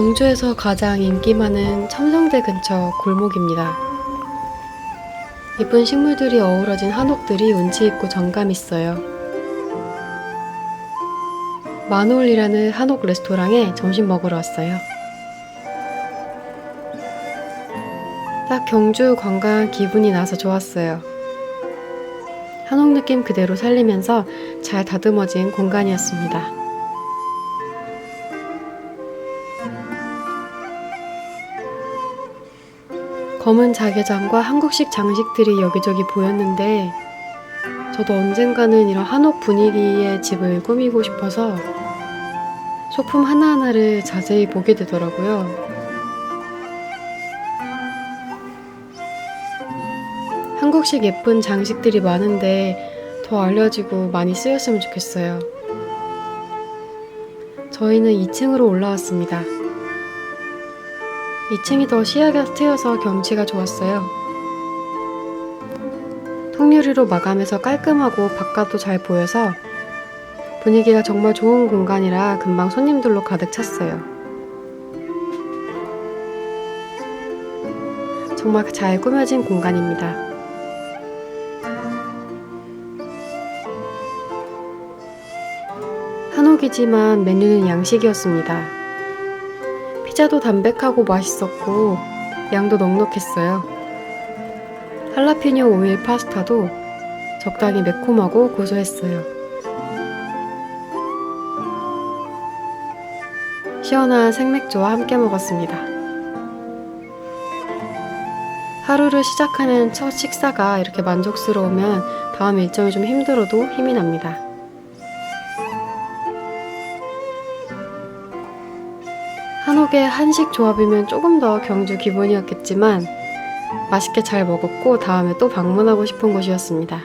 경주에서 가장 인기 많은 첨성대 근처 골목입니다. 예쁜 식물들이 어우러진 한옥들이 운치 있고 정감 있어요. 마놀이라는 한옥 레스토랑에 점심 먹으러 왔어요. 딱 경주 관광 기분이 나서 좋았어요. 한옥 느낌 그대로 살리면서 잘 다듬어진 공간이었습니다. 검은 자개장과 한국식 장식들이 여기저기 보였는데 저도 언젠가는 이런 한옥 분위기의 집을 꾸미고 싶어서 소품 하나하나를 자세히 보게 되더라고요. 한국식 예쁜 장식들이 많은데 더 알려지고 많이 쓰였으면 좋겠어요. 저희는 2층으로 올라왔습니다. 2층이 더 시야가 트여서 경치가 좋았어요. 통유리로 마감해서 깔끔하고 바깥도 잘 보여서 분위기가 정말 좋은 공간이라 금방 손님들로 가득 찼어요. 정말 잘 꾸며진 공간입니다. 한옥이지만 메뉴는 양식이었습니다. 피자도 담백하고 맛있었고 양도 넉넉했어요. 할라피뇨 오일 파스타도 적당히 매콤하고 고소했어요. 시원한 생맥주와 함께 먹었습니다. 하루를 시작하는 첫 식사가 이렇게 만족스러우면 다음 일정이 좀 힘들어도 힘이 납니다. 한옥의 한식 조합이면 조금 더 경주 기본이었겠지만 맛있게 잘 먹었고 다음에 또 방문하고 싶은 곳이었습니다.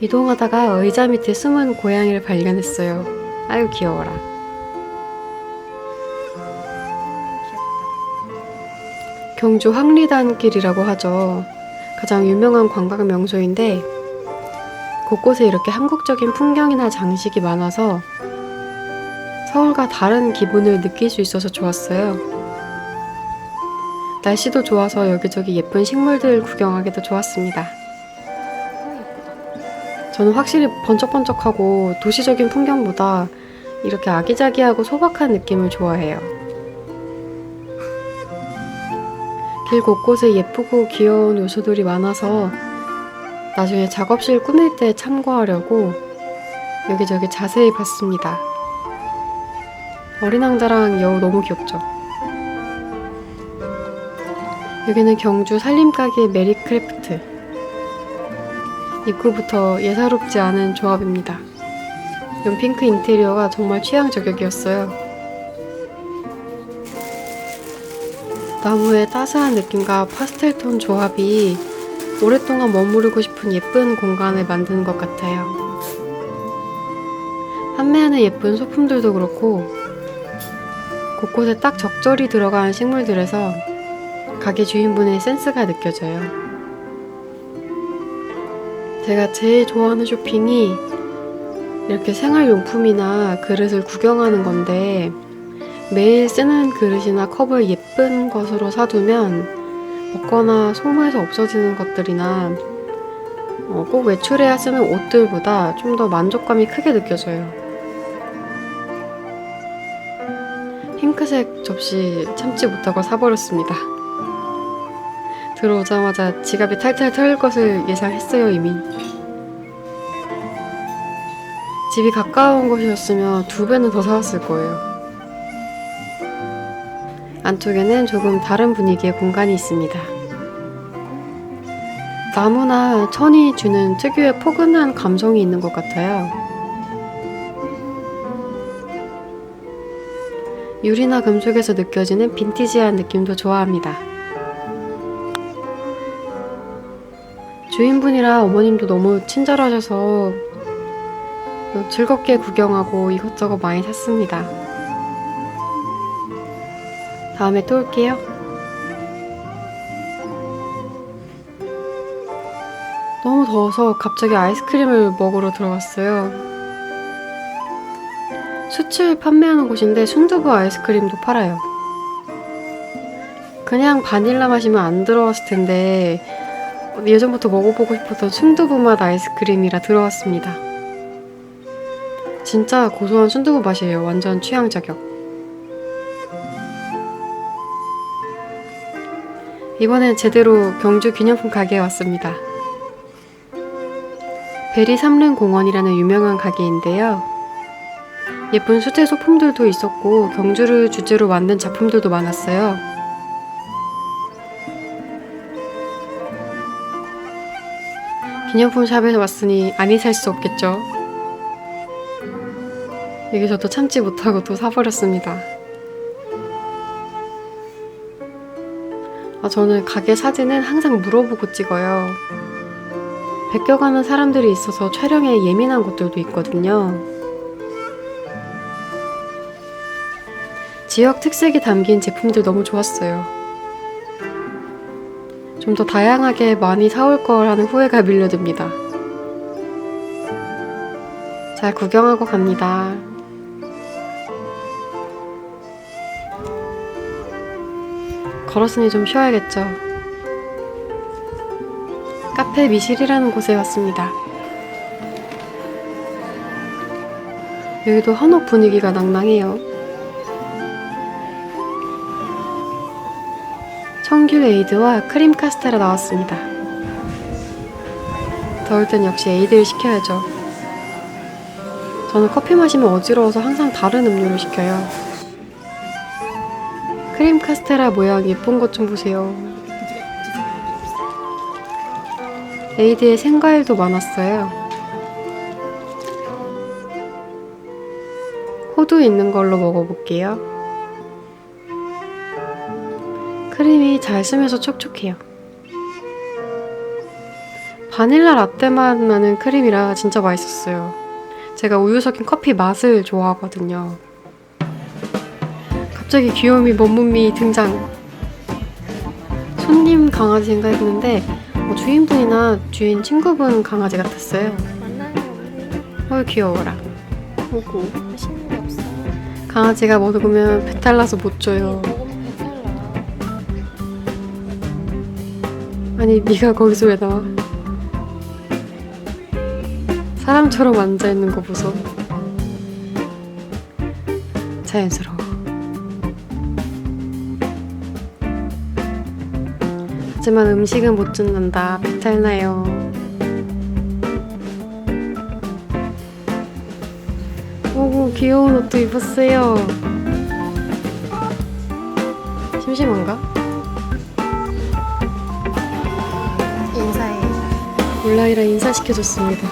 이동하다가 의자 밑에 숨은 고양이를 발견했어요. 아유 귀여워라. 경주 황리단 길이라고 하죠. 가장 유명한 관광 명소인데 곳곳에 이렇게 한국적인 풍경이나 장식이 많아서 서울과 다른 기분을 느낄 수 있어서 좋았어요. 날씨도 좋아서 여기저기 예쁜 식물들 구경하기도 좋았습니다. 저는 확실히 번쩍번쩍하고 도시적인 풍경보다 이렇게 아기자기하고 소박한 느낌을 좋아해요. 길 곳곳에 예쁘고 귀여운 요소들이 많아서 나중에 작업실 꾸밀 때 참고하려고 여기저기 자세히 봤습니다. 어린 왕자랑 여우 너무 귀엽죠? 여기는 경주 살림가게 메리크래프트. 입구부터 예사롭지 않은 조합입니다. 연핑크 인테리어가 정말 취향 저격이었어요. 나무의 따스한 느낌과 파스텔 톤 조합이 오랫동안 머무르고 싶은 예쁜 공간을 만드는 것 같아요. 판매하는 예쁜 소품들도 그렇고 곳곳에 딱 적절히 들어간 식물들에서 가게 주인분의 센스가 느껴져요. 제가 제일 좋아하는 쇼핑이 이렇게 생활용품이나 그릇을 구경하는 건데 매일 쓰는 그릇이나 컵을 예쁜 것으로 사두면 먹거나 소모해서 없어지는 것들이나 어, 꼭 외출해야 쓰는 옷들보다 좀 더 만족감이 크게 느껴져요. 핑크색 접시 참지 못하고 사버렸습니다. 들어오자마자 지갑이 탈탈 털릴 것을 예상했어요, 이미. 집이 가까운 곳이었으면 두 배는 더 사왔을 거예요. 안쪽에는 조금 다른 분위기의 공간이 있습니다. 나무나 천이 주는 특유의 포근한 감성이 있는 것 같아요. 유리나 금속에서 느껴지는 빈티지한 느낌도 좋아합니다. 주인분이랑 어머님도 너무 친절하셔서 즐겁게 구경하고 이것저것 많이 샀습니다. 다음에 또 올게요. 너무 더워서 갑자기 아이스크림을 먹으러 들어갔어요. 수출 판매하는 곳인데 순두부 아이스크림도 팔아요. 그냥 바닐라 마시면 안 들어갔을 텐데 예전부터 먹어보고 싶었던 순두부 맛 아이스크림이라 들어왔습니다. 진짜 고소한 순두부 맛이에요. 완전 취향 저격. 이번엔 제대로 경주 기념품 가게에 왔습니다. 베리 삼릉 공원이라는 유명한 가게인데요. 예쁜 수제 소품들도 있었고 경주를 주제로 만든 작품들도 많았어요. 기념품 샵에 왔으니 아니 살 수 없겠죠. 여기서도 참지 못하고 또 사버렸습니다. 아, 저는 가게 사진은 항상 물어보고 찍어요. 베껴가는 사람들이 있어서 촬영에 예민한 곳들도 있거든요. 지역 특색이 담긴 제품들 너무 좋았어요. 좀 더 다양하게 많이 사올 걸 하는 후회가 밀려듭니다. 잘 구경하고 갑니다. 걸었으니 좀 쉬어야겠죠. 카페 미실이라는 곳에 왔습니다. 여기도 한옥 분위기가 낭낭해요. 청귤 에이드와 크림 카스테라 나왔습니다. 더울 땐 역시 에이드를 시켜야죠. 저는 커피 마시면 어지러워서 항상 다른 음료를 시켜요. 크림 카스테라 모양 예쁜 것 좀 보세요. 에이드에 생과일도 많았어요. 호두 있는 걸로 먹어볼게요. 크림이 잘 스며서 촉촉해요. 바닐라 라떼 맛 나는 크림이라 진짜 맛있었어요. 제가 우유 섞인 커피 맛을 좋아하거든요. 갑자기 귀요미 먼문미 등장. 손님 강아지인가 했는데 뭐 주인분이나 주인 친구분 강아지 같았어요. 어 귀여워라. 오고 맛있는 게 없어. 강아지가 먹으면 배탈 나서 못 줘요. 먹으면 배탈 나. 아니 네가 거기서 왜 나와? 사람처럼 앉아 있는 거 보소. 자연스러워. 하지만 음식은 못 준단다. 배탈 나요. 오고 귀여운 옷도 입었어요. 심심한가? 인사해. 온라이라 인사시켜줬습니다.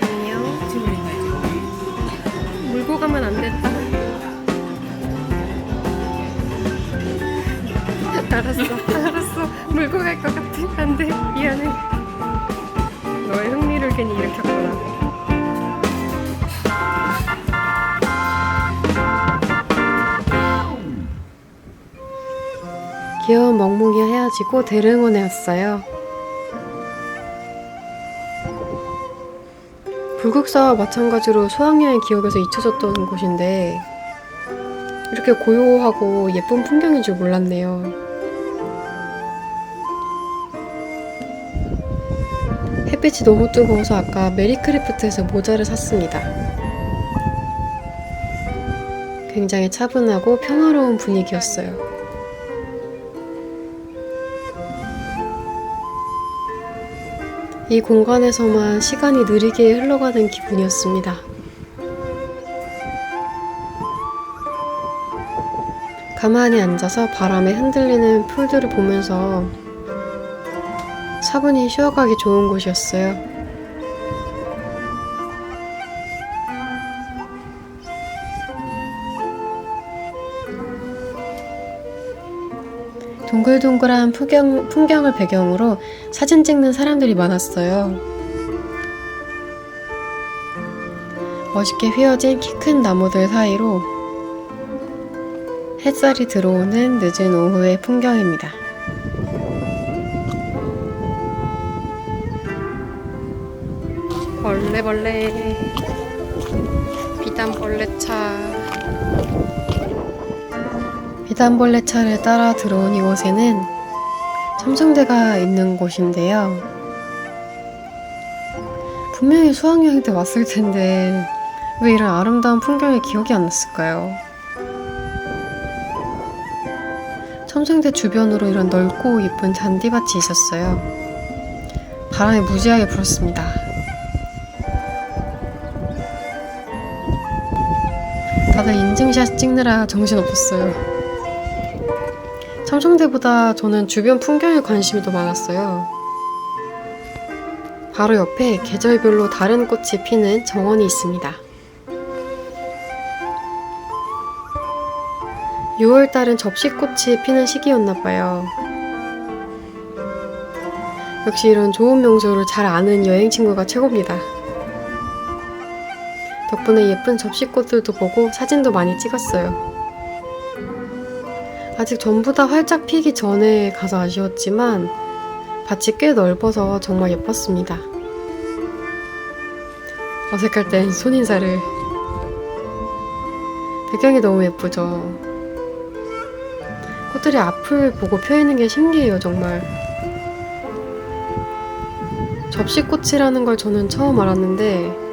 안녕. 물고 가면 안 된다. 알았어, 알았어. 물고 갈 것 같아. 안 돼. 미안해. 너의 흥미를 괜히 일으켰구나. 귀여운 멍멍이와 헤어지고 대릉원에 왔어요. 불국사와 마찬가지로 수학여행 기억에서 잊혀졌던 곳인데 이렇게 고요하고 예쁜 풍경인 줄 몰랐네요. 햇빛이 너무 뜨거워서 아까 메리크래프트에서 모자를 샀습니다. 굉장히 차분하고 평화로운 분위기였어요. 이 공간에서만 시간이 느리게 흘러가는 기분이었습니다. 가만히 앉아서 바람에 흔들리는 풀들을 보면서 차분히 쉬어가기 좋은 곳이었어요. 동글동글한 풍경, 풍경을 배경으로 사진 찍는 사람들이 많았어요. 멋있게 휘어진 키 큰 나무들 사이로 햇살이 들어오는 늦은 오후의 풍경입니다. 벌레 벌레 비단 벌레차 비단 벌레차를 따라 들어온 이곳에는 첨성대가 있는 곳인데요. 분명히 수학여행 때 왔을 텐데 왜 이런 아름다운 풍경이 기억이 안 났을까요? 첨성대 주변으로 이런 넓고 예쁜 잔디밭이 있었어요. 바람이 무지하게 불었습니다. 다들 인증샷 찍느라 정신 없었어요. 첨성대보다 저는 주변 풍경에 관심이 더 많았어요. 바로 옆에 계절별로 다른 꽃이 피는 정원이 있습니다. 6월달은 접시꽃이 피는 시기였나봐요. 역시 이런 좋은 명소를 잘 아는 여행 친구가 최고입니다. 덕분에 예쁜 접시꽃들도 보고 사진도 많이 찍었어요. 아직 전부 다 활짝 피기 전에 가서 아쉬웠지만 밭이 꽤 넓어서 정말 예뻤습니다. 어색할 땐 손인사를. 배경이 너무 예쁘죠? 꽃들이 앞을 보고 펴있는 게 신기해요, 정말. 접시꽃이라는 걸 저는 처음 알았는데,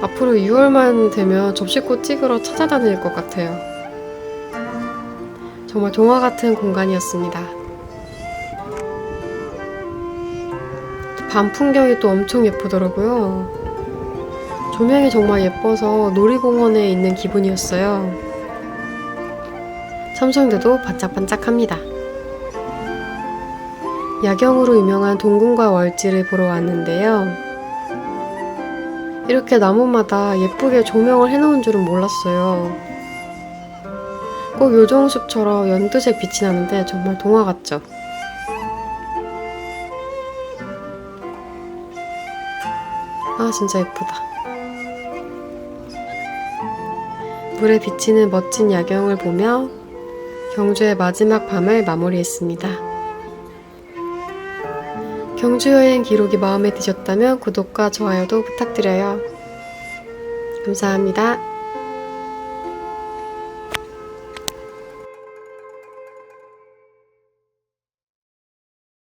앞으로 6월만 되면 접시꽃 찍으러 찾아다닐 것 같아요. 정말 동화 같은 공간이었습니다. 밤 풍경이 또 엄청 예쁘더라고요. 조명이 정말 예뻐서 놀이공원에 있는 기분이었어요. 첨성대도 반짝반짝합니다. 야경으로 유명한 동궁과 월지를 보러 왔는데요. 이렇게 나무마다 예쁘게 조명을 해놓은 줄은 몰랐어요. 꼭 요정숲처럼 연두색 빛이 나는데 정말 동화 같죠? 아, 진짜 예쁘다. 물에 비치는 멋진 야경을 보며 경주의 마지막 밤을 마무리했습니다. 경주 여행 기록이 마음에 드셨다면 구독과 좋아요도 부탁드려요. 감사합니다.